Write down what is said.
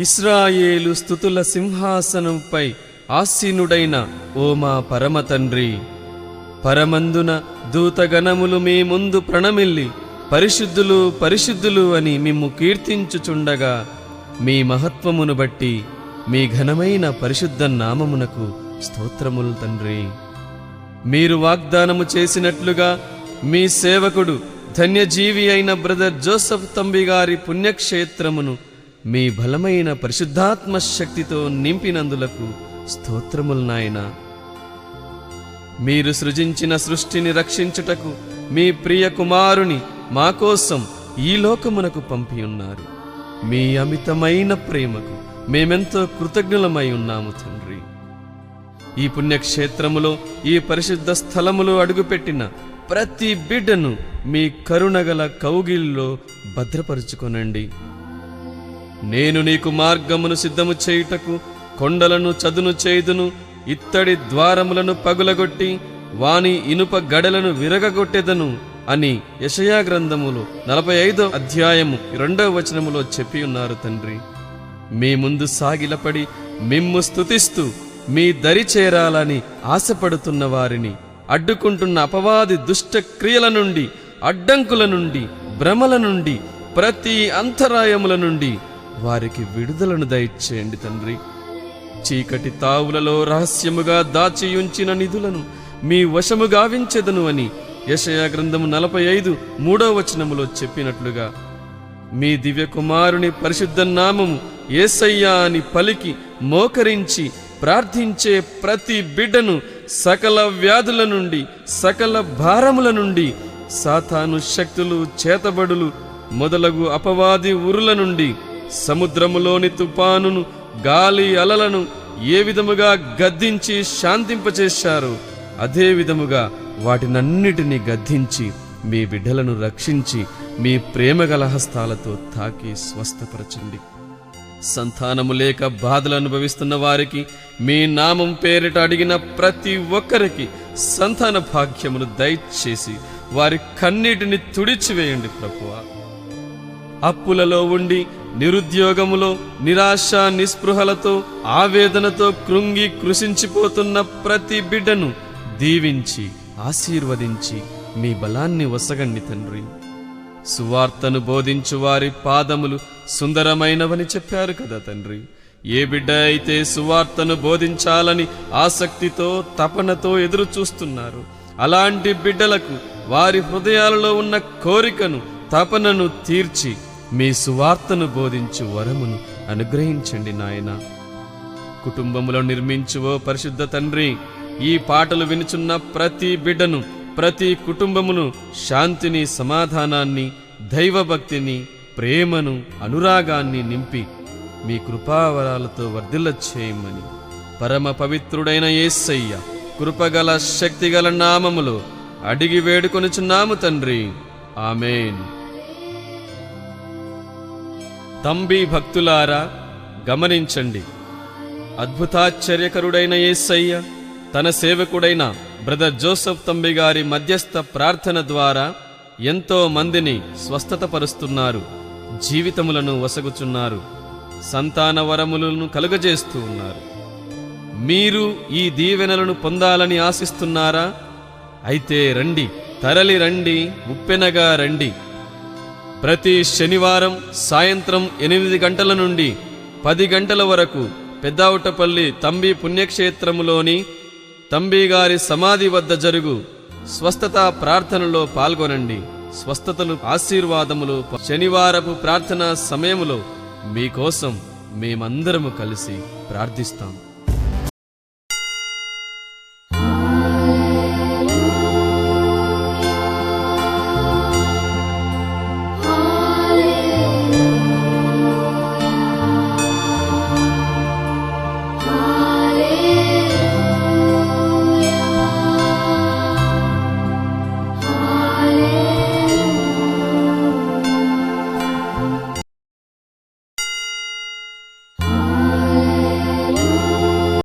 ఇస్రాయేలు స్థుతుల సింహాసనంపై ఆసీనుడైన ఓ మా పరమ తండ్రి పరమందున దూతగణములు మీ ముందు ప్రణమిల్లి పరిశుద్ధులు పరిశుద్ధులు అని మిమ్ము కీర్తించుచుండగా మీ మహత్వమును బట్టి మీ ఘనమైన పరిశుద్ధ నామమునకు స్తోత్రములు తండ్రి. మీరు వాగ్దానము చేసినట్లుగా మీ సేవకుడు ధన్యజీవి అయిన బ్రదర్ జోసఫ్ తంబి గారి పుణ్యక్షేత్రమును మీ బలమైన పరిశుద్ధాత్మ శక్తితో నింపినందులకు స్తోత్రములు నాయన. మీరు సృజించిన సృష్టిని రక్షించుటకు మీ ప్రియ కుమారుని మా కోసం ఈ లోకమునకు పంపి ఉన్నారు. మీ అమితమైన ప్రేమకు మేమెంతో కృతజ్ఞులమై ఉన్నాము తండ్రి. ఈ పుణ్యక్షేత్రములో ఈ పరిశుద్ధ స్థలములో అడుగుపెట్టిన ప్రతి బిడ్డను మీ కరుణగల కౌగిల్లో భద్రపరుచుకొనండి. నేను నీకు మార్గమును సిద్ధము చేయుటకు కొండలను చదును చేయుదును ఇత్తడి ద్వారములను పగులగొట్టి వాని ఇనుప గడలను విరగగొట్టెదను అని యషయా గ్రంథములు నలభై ఐదో అధ్యాయము రెండవ వచనములో చెప్పి ఉన్నారు తండ్రి. మీ ముందు సాగిలపడి మిమ్ము స్థుతిస్తూ మీ దరి చేరాలని ఆశపడుతున్న వారిని అడ్డుకుంటున్న అపవాది దుష్ట క్రియల నుండి అడ్డంకుల నుండి భ్రమల నుండి ప్రతి అంతరాయముల నుండి వారికి విడుదలను దయచేయండి తండ్రి. చీకటి తావులలో రహస్యముగా దాచియుంచిన నిధులను మీ వశము గావించెదను అని యశయ గ్రంథము నలభై ఐదు మూడవ వచనములో చెప్పినట్లుగా మీ దివ్య కుమారుని పరిశుద్ధ నామము ఏసయ్యా అని పలికి మోకరించి ప్రార్థించే ప్రతి బిడ్డను సకల వ్యాధుల నుండి సకల భారముల నుండి సాతాను శక్తులు చేతబడులు మొదలగు అపవాది ఉరుల నుండి సముద్రములోని తుపానును గాలి అలలను ఏ విధముగా గద్దించి శాంతింపచేశారు అదే విధముగా వాటినన్నిటినీ గద్దించి మీ బిడ్డలను రక్షించి మీ ప్రేమగల హస్తాలతో తాకి స్వస్థపరచండి. సంతానము లేక బాధలు అనుభవిస్తున్న వారికి మీ నామం పేరిట అడిగిన ప్రతి ఒక్కరికి సంతాన భాగ్యమును దయచేసి వారి కన్నీటిని తుడిచివేయండి ప్రభువా. అప్పులలో ఉండి నిరుద్యోగములో నిరాశ నిస్పృహలతో ఆవేదనతో కృంగి కృషించిపోతున్న ప్రతి బిడ్డను దీవించి ఆశీర్వదించి మీ బలాన్ని వసగండి తండ్రి. సువార్తను బోధించు వారి పాదములు సుందరమైనవని చెప్పారు కదా తండ్రి. ఏ బిడ్డ అయితే సువార్తను బోధించాలని ఆసక్తితో తపనతో ఎదురు చూస్తున్నారు అలాంటి బిడ్డలకు వారి హృదయాలలో ఉన్న కోరికను తపనను తీర్చి మీ సువార్తను బోధించు వరమును అనుగ్రహించండి నాయన. కుటుంబములో నిర్మించువో పరిశుద్ధ తండ్రి ఈ పాటలు వినుచున్న ప్రతి బిడ్డను ప్రతి కుటుంబమును శాంతిని సమాధానాన్ని దైవభక్తిని ప్రేమను అనురాగాన్ని నింపి మీ కృపావరాలతో వర్ధిల్ల చేయమని. పరమ పవిత్రుడైన యేసయ్య కృపగల శక్తిగల నామములో అడిగి వేడుకొనుచున్నాము తండ్రి. ఆమెన్. తంబి భక్తులారా గమనించండి. అద్భుతాశ్చర్యకరుడైన యేసయ్య తన సేవకుడైన బ్రదర్ జోసఫ్ తంబి గారి మధ్యస్థ ప్రార్థన ద్వారా ఎంతో మందిని స్వస్థతపరుస్తున్నారు జీవితములను వసగుచున్నారు సంతాన వరములను కలుగజేస్తూ ఉన్నారు. మీరు ఈ దీవెనలను పొందాలని ఆశిస్తున్నారా? అయితే రండి తరలి రండి ఉప్పెనగా రండి. ప్రతి శనివారం సాయంత్రం ఎనిమిది గంటల నుండి పది గంటల వరకు పెద్దావుటపల్లి తంబి పుణ్యక్షేత్రములోని తంబిగారి సమాధి వద్ద జరుగు స్వస్థత ప్రార్థనలో పాల్గొనండి. స్వస్థతలు ఆశీర్వాదములు శనివారపు ప్రార్థన సమయములో మీకోసం మేమందరము కలిసి ప్రార్థిస్తాం.